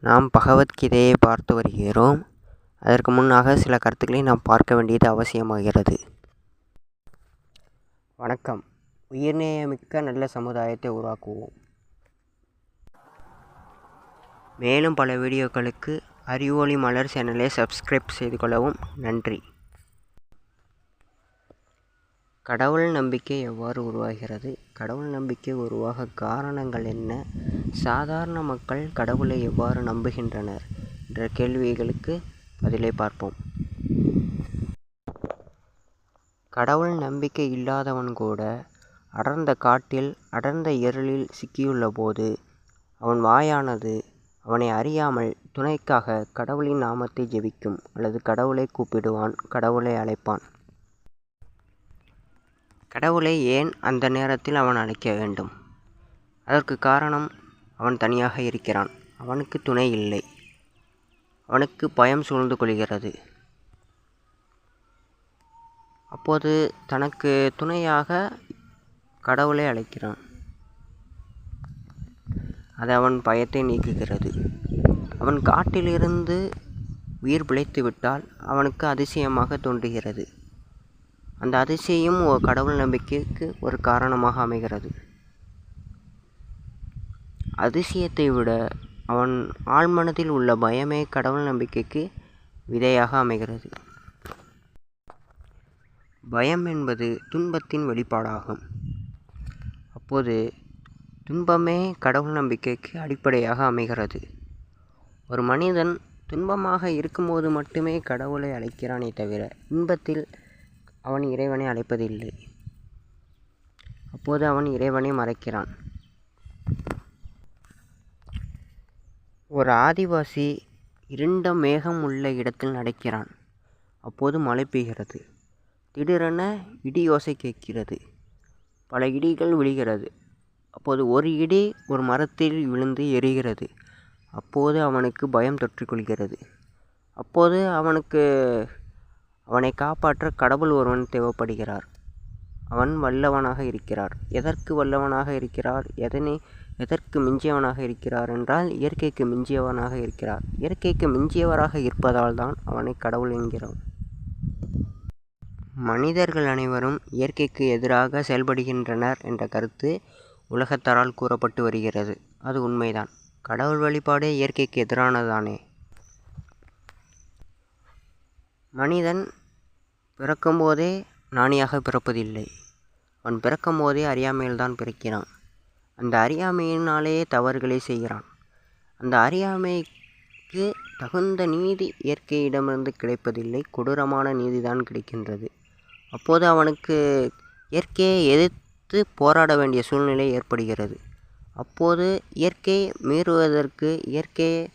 நாம் பகவத்கீதையை பார்த்து வருகிறோம். அதற்கு முன்னாக சில கருத்துக்களை நாம் பார்க்க வேண்டியது அவசியமாகிறது. வணக்கம். உயிர்நேயமிக்க நல்ல சமுதாயத்தை உருவாக்குவோம். மேலும் பல வீடியோக்களுக்கு அறிவொளி மலர் சேனலை சப்ஸ்கிரைப் செய்து கொள்ளவும் நன்றி. கடவுள் நம்பிக்கை எவ்வாறு உருவாகிறது? கடவுள் நம்பிக்கை உருவாக காரணங்கள் என்ன? சாதாரண மக்கள் கடவுளை எவ்வாறு நம்புகின்றனர் என்ற கேள்விகளுக்கு பதிலை பார்ப்போம். கடவுள் நம்பிக்கை இல்லாதவன் கூட அடர்ந்த காட்டில் அடர்ந்த இருளில் சிக்கியுள்ள போது அவன் வாயானது அவனை அறியாமல் துணைக்காக கடவுளின் நாமத்தை ஜெபிக்கும் அல்லது கடவுளை கூப்பிடுவான் கடவுளை அழைப்பான். கடவுளை ஏன் அந்த நேரத்தில் அவன் அழைக்க வேண்டும்? அதற்கு காரணம் அவன் தனியாக இருக்கிறான். அவனுக்கு துணை இல்லை. அவனுக்கு பயம் சூழ்ந்து கொள்கிறது. அப்போது தனக்கு துணையாக கடவுளை அழைக்கிறான். அது அவன் பயத்தை நீக்குகிறது. அவன் காட்டிலிருந்து உயிர் பிழைத்து விட்டால் அவனுக்கு அதிசயமாக தோன்றுகிறது. அந்த அதிசயம் கடவுள் நம்பிக்கைக்கு ஒரு காரணமாக அமைகிறது. அதிசயத்தை விட அவன் ஆழ்மனதில் உள்ள பயமே கடவுள் நம்பிக்கைக்கு விதையாக அமைகிறது. பயம் என்பது துன்பத்தின் வெளிப்பாடாகும். அப்போது துன்பமே கடவுள் நம்பிக்கைக்கு அடிப்படையாக அமைகிறது. ஒரு மனிதன் துன்பமாக இருக்கும்போது மட்டுமே கடவுளை அழைக்கிறானே தவிர இன்பத்தில் அவன் இறைவனை அழைப்பதில்லை. அப்போது அவன் இறைவனை மறைக்கிறான். ஒரு ஆதிவாசி இருண்ட மேகம் உள்ள இடத்தில் நடக்கிறான். அப்போது மழை பெய்கிறது. திடீரென இடி யோசை கேட்கிறது. பல இடிகள் விழுகிறது. அப்போது ஒரு இடி ஒரு மரத்தில் விழுந்து எரிகிறது. அப்போது அவனுக்கு பயம் தொற்றிக்கொள்கிறது. அப்போது அவனுக்கு அவனை காப்பாற்ற கடவுள் ஒருவன் தேவைப்படுகிறார். அவன் வல்லவனாக இருக்கிறார். எதற்கு வல்லவனாக இருக்கிறார்? எதனை எதற்கு மிஞ்சியவனாக இருக்கிறார் என்றால் இயற்கைக்கு மிஞ்சியவனாக இருக்கிறார். இயற்கைக்கு மிஞ்சியவராக இருப்பதால் தான் அவனை கடவுள் என்கிறோம் மனிதர்கள் அனைவரும் இயற்கைக்கு எதிராக செயல்படுகின்றனர் என்ற கருத்து உலகத்தாரால் கூறப்பட்டு வருகிறது. அது உண்மைதான். கடவுள் வழிபாடு இயற்கைக்கு எதிரானதானே? மனிதன் பிறக்கும்போதே ஞானியாக பிறப்பதில்லை. அவன் பிறக்கும்போதே அறியாமையில்தான் பிறக்கிறான். அந்த அறியாமையினாலேயே தவறுகளை செய்கிறான். அந்த அறியாமைக்கு தகுந்த நீதி இயற்கையிடமிருந்து கிடைப்பதில்லை. கொடூரமான நீதிதான் கிடைக்கின்றது. அப்போது அவனுக்கு இயற்கையை எதிர்த்து போராட வேண்டிய சூழ்நிலை ஏற்படுகிறது. அப்போது இயற்கையை மீறுவதற்கு இயற்கையை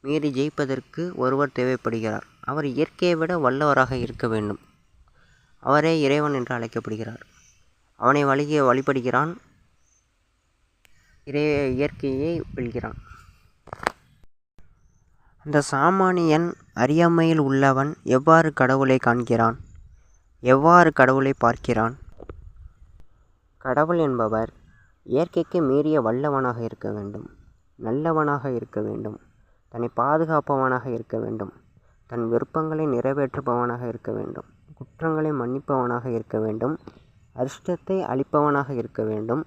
மீறி ஜெயிப்பதற்கு ஒருவர் தேவைப்படுகிறார். அவர் இயற்கையை விட வல்லவராக இருக்க வேண்டும். அவரே இறைவன் என்று அழைக்கப்படுகிறார். அவனை வழிய வழிபடுகிறான். இறை இயற்கையை வெல்கிறான். அந்த சாமானியன் அறியாமையில் உள்ளவன் எவ்வாறு கடவுளை காண்கிறான்? எவ்வாறு கடவுளை பார்க்கிறான்? கடவுள் என்பவர் இயற்கைக்கு மீறிய வல்லவனாக இருக்க வேண்டும். நல்லவனாக இருக்க வேண்டும். தன்னை பாதுகாப்பவனாக இருக்க வேண்டும். தன் விருப்பங்களை நிறைவேற்றுபவனாக இருக்க வேண்டும். குற்றங்களை மன்னிப்பவனாக இருக்க வேண்டும். அரிஷ்டத்தை அளிப்பவனாக இருக்க வேண்டும்.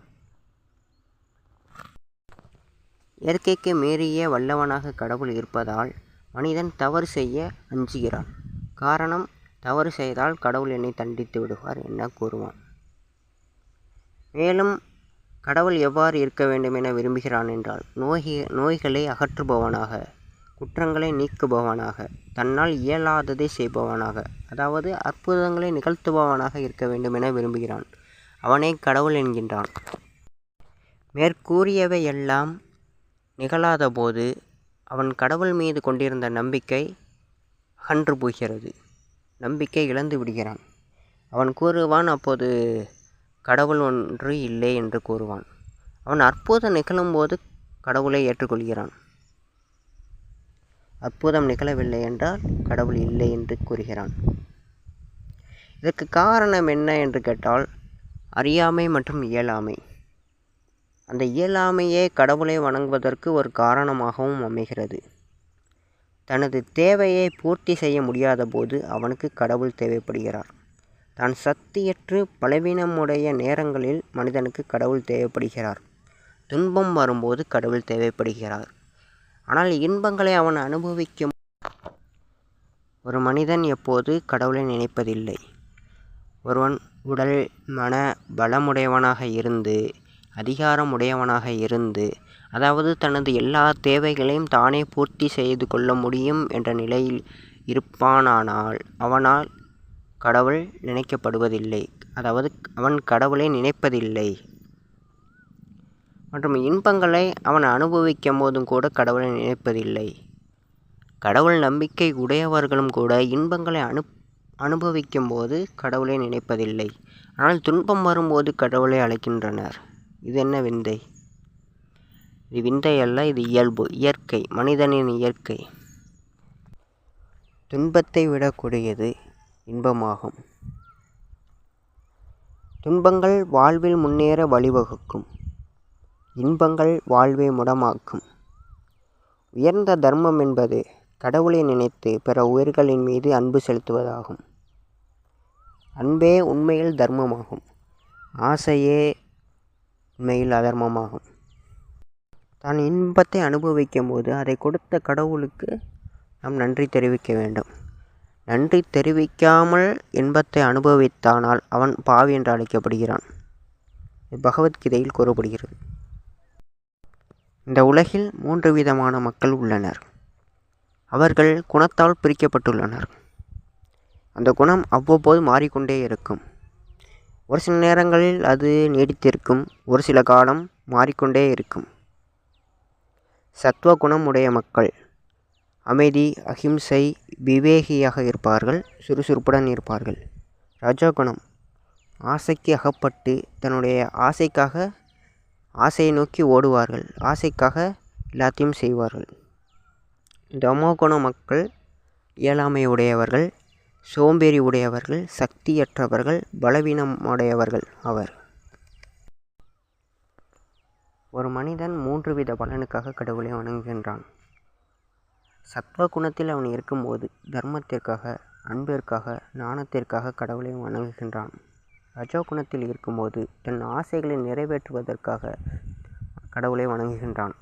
இயற்கைக்கு மீறிய வல்லவனாக கடவுள் இருப்பதால் மனிதன் தவறு செய்ய அஞ்சுகிறான். காரணம் தவறு செய்தால் கடவுள் என்னை தண்டித்து விடுவார் என கூறுவான். மேலும் கடவுள் எவ்வாறு இருக்க வேண்டும் என விரும்புகிறான் என்றால் நோய் நோய்களை அகற்றுபவனாக குற்றங்களை நீக்குபவனாக தன்னால் இயலாததை செய்பவனாக அதாவது அற்புதங்களை நிகழ்த்துபவனாக இருக்க வேண்டும் என விரும்புகிறான். அவனே கடவுள் என்கின்றான். மேற்கூறியவை எல்லாம் நிகழாத போது அவன் கடவுள் மீது கொண்டிருந்த நம்பிக்கை அகன்று போகிறது. நம்பிக்கை இழந்து விடுகிறான். அவன் கூறுவான் அப்போது கடவுள் ஒன்று இல்லை என்று கூறுவான். அவன் அற்புதம் நிகழும்போது கடவுளை ஏற்றுக்கொள்கிறான். அற்புதம் நிகழவில்லை என்றால் கடவுள் இல்லை என்று கூறுகிறான். இதற்கு காரணம் என்ன என்று கேட்டால் அறியாமை மற்றும் இயலாமை. அந்த இயலாமையே கடவுளை வணங்குவதற்கு ஒரு காரணமாகவும் அமைகிறது. தனது தேவையை பூர்த்தி செய்ய முடியாத போது அவனுக்கு கடவுள் தேவைப்படுகிறார். தான் சக்தியற்று பலவீனமுடைய நேரங்களில் மனிதனுக்கு கடவுள் தேவைப்படுகிறார். துன்பம் வரும்போது கடவுள் தேவைப்படுகிறார். ஆனால் இன்பங்களை அவன் அனுபவிக்கும். ஒரு மனிதன் எப்போது கடவுளை நினைப்பதில்லை. ஒருவன் உடல் மன பலமுடையவனாக இருந்து அதிகாரம் உடையவனாக இருந்து அதாவது தனது எல்லா தேவைகளையும் தானே பூர்த்தி செய்து கொள்ள முடியும் என்ற நிலையில் இருப்பானானால் அவனால் கடவுள் நினைக்கப்படுவதில்லை. அதாவது அவன் கடவுளை நினைப்பதில்லை. மற்றும் இன்பங்களை அவன் அனுபவிக்கும் போதும் கூட கடவுளை நினைப்பதில்லை. கடவுள் நம்பிக்கை உடையவர்களும் கூட இன்பங்களை அனு அனுபவிக்கும் போது கடவுளை நினைப்பதில்லை. ஆனால் துன்பம் வரும்போது கடவுளை அழைக்கின்றனர். இது என்ன விந்தை? இது விந்தை அல்ல இது இயல்பு இயற்கை மனிதனின் இயற்கை. துன்பத்தை விடக்கூடியது இன்பமாகும். துன்பங்கள் வாழ்வில் முன்னேற வழிவகுக்கும். இன்பங்கள் வாழ்வை முடமாக்கும். உயர்ந்த தர்மம் என்பது கடவுளை நினைத்து பிற உயிர்களின் மீது அன்பு செலுத்துவதாகும். அன்பே உண்மையில் தர்மமாகும். ஆசையே உண்மையில் அதர்மமாகும். தான் இன்பத்தை அனுபவிக்கும் போது அதை கொடுத்த கடவுளுக்கு நாம் நன்றி தெரிவிக்க வேண்டும். நன்றி தெரிவிக்காமல் இன்பத்தை அனுபவித்தானால் அவன் பாவி என்று அழைக்கப்படுகிறான். பகவத்கீதையில் கூறப்படுகிறது. இந்த உலகில் மூன்று விதமான மக்கள் உள்ளனர். அவர்கள் குணத்தால் பிரிக்கப்பட்டுள்ளனர். அந்த குணம் அவ்வப்போது மாறிக்கொண்டே இருக்கும். ஒரு சில நேரங்களில் அது நீடித்திருக்கும். ஒரு சில காலம் மாறிக்கொண்டே இருக்கும். சத்துவ குணம் உடைய மக்கள் அமைதி அகிம்சை விவேகியாக இருப்பார்கள் சுறுசுறுப்புடன் இருப்பார்கள். ரஜோகுணம் ஆசைக்கு அகப்பட்டு தன்னுடைய ஆசைக்காக ஆசையை நோக்கி ஓடுவார்கள். ஆசைக்காக எல்லாத்தையும் செய்வார்கள். தமோகுண மக்கள் இயலாமை உடையவர்கள் சோம்பேறி உடையவர்கள் சக்தியற்றவர்கள் பலவீனம் உடையவர்கள் அவர். ஒரு மனிதன் மூன்று வித பலனுக்காக கடவுளை வணங்குகின்றான். சத்வ குணத்தில் அவன் இருக்கும்போது தர்மத்திற்காக அன்பிற்காக நாணத்திற்காக கடவுளை வணங்குகின்றான். ரஜோ குணத்தில் இருக்கும்போது தன் ஆசைகளை நிறைவேற்றுவதற்காக கடவுளை வணங்குகின்றான்.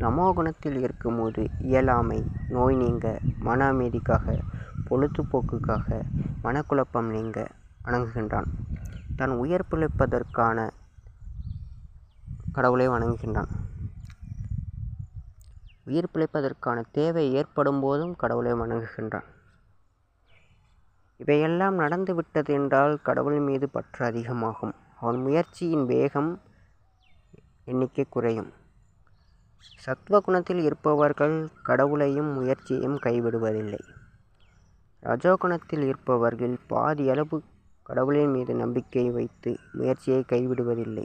நமோ குணத்தில் இருக்கும்போது இயலாமை நோய் நீங்க மன அமைதிக்காக பொழுதுபோக்குக்காக மனக்குழப்பம் நீங்க வணங்குகின்றான். தன் உயிர் பிழைப்பதற்கான கடவுளை வணங்குகின்றான். உயிர் பிழைப்பதற்கான தேவை ஏற்படும் போதும் கடவுளை வணங்குகின்றான். இவையெல்லாம் நடந்து விட்டது என்றால் கடவுள் மீது பற்று அதிகமாகும். அவன் முயற்சியின் வேகம் எண்ணிக்கை குறையும். சத்வ குணத்தில் இருப்பவர்கள் கடவுளையும் முயற்சியையும் கைவிடுவதில்லை. ரஜோகுணத்தில் இருப்பவர்கள் பாதி அளவு கடவுளின் மீது நம்பிக்கை வைத்து முயற்சியை கைவிடுவதில்லை.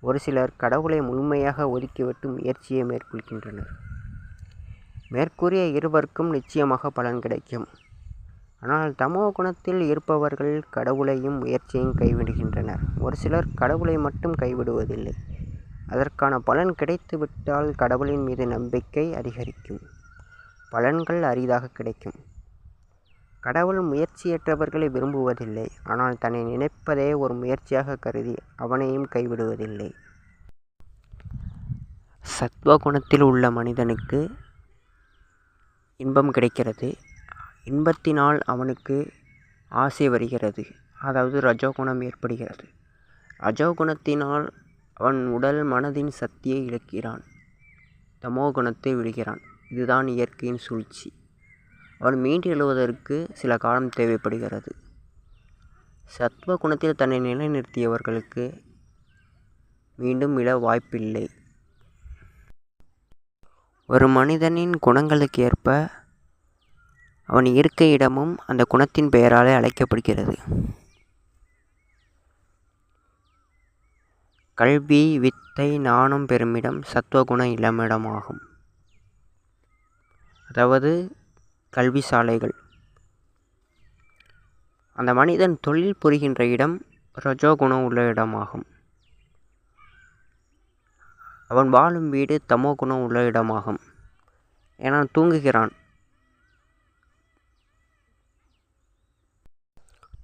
ஒரு சிலர் கடவுளை முழுமையாக ஒதுக்கிவிட்டு முயற்சியை மேற்கொள்கின்றனர். மேற்கூறிய இருவருக்கும் நிச்சயமாக பலன் கிடைக்கும். ஆனால் தமோ குணத்தில் இருப்பவர்கள் கடவுளையும் முயற்சியையும் கைவிடுகின்றனர். ஒரு சிலர் கடவுளை மட்டும் கைவிடுவதில்லை. அதற்கான பலன் கிடைத்துவிட்டால் கடவுளின் மீது நம்பிக்கை அதிகரிக்கும். பலன்கள் அரிதாக கிடைக்கும். கடவுள் முயற்சியற்றவர்களை விரும்புவதில்லை. ஆனால் தன்னை நினைப்பதே ஒரு முயற்சியாக கருதி அவனையும் கைவிடுவதில்லை. சத்வகுணத்தில் உள்ள மனிதனுக்கு இன்பம் கிடைக்கிறது. இன்பத்தினால் அவனுக்கு ஆசை வருகிறது. அதாவது ரஜோகுணம் ஏற்படுகிறது. ரஜோகுணத்தினால் அவன் உடல் மனதின் சக்தியை இழக்கிறான். தமோ குணத்தை விடுகிறான். இதுதான் இயற்கையின் சூழ்ச்சி. அவன் மீண்டு எழுவதற்கு சில காலம் தேவைப்படுகிறது. சத்வ குணத்தில் தன்னை நிலைநிறுத்தியவர்களுக்கு மீண்டும் விழ வாய்ப்பில்லை. ஒரு மனிதனின் குணங்களுக்கு ஏற்ப அவன் இருக்க இடமும் அந்த குணத்தின் பெயராலே அழைக்கப்படுகிறது. கல்வி வித்தை நாணம் பெருமிடம் சத்துவகுண இளமிடமாகும். அதாவது கல்வி சாலைகள். அந்த மனிதன் தொழில் புரிகின்ற இடம் ரஜோகுணம் உள்ள இடமாகும். அவன் வாழும் வீடு தமோ குணம் உள்ள இடமாகும். ஏன்னா தூங்குகிறான்.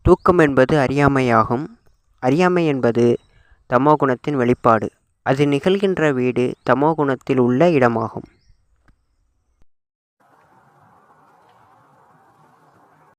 தூக்கம் என்பது அறியாமையாகும். அறியாமை என்பது தமோ குணத்தின் வெளிப்பாடு. அது நிகழ்கின்ற வீடு தமோ குணத்தில் உள்ள இடமாகும்.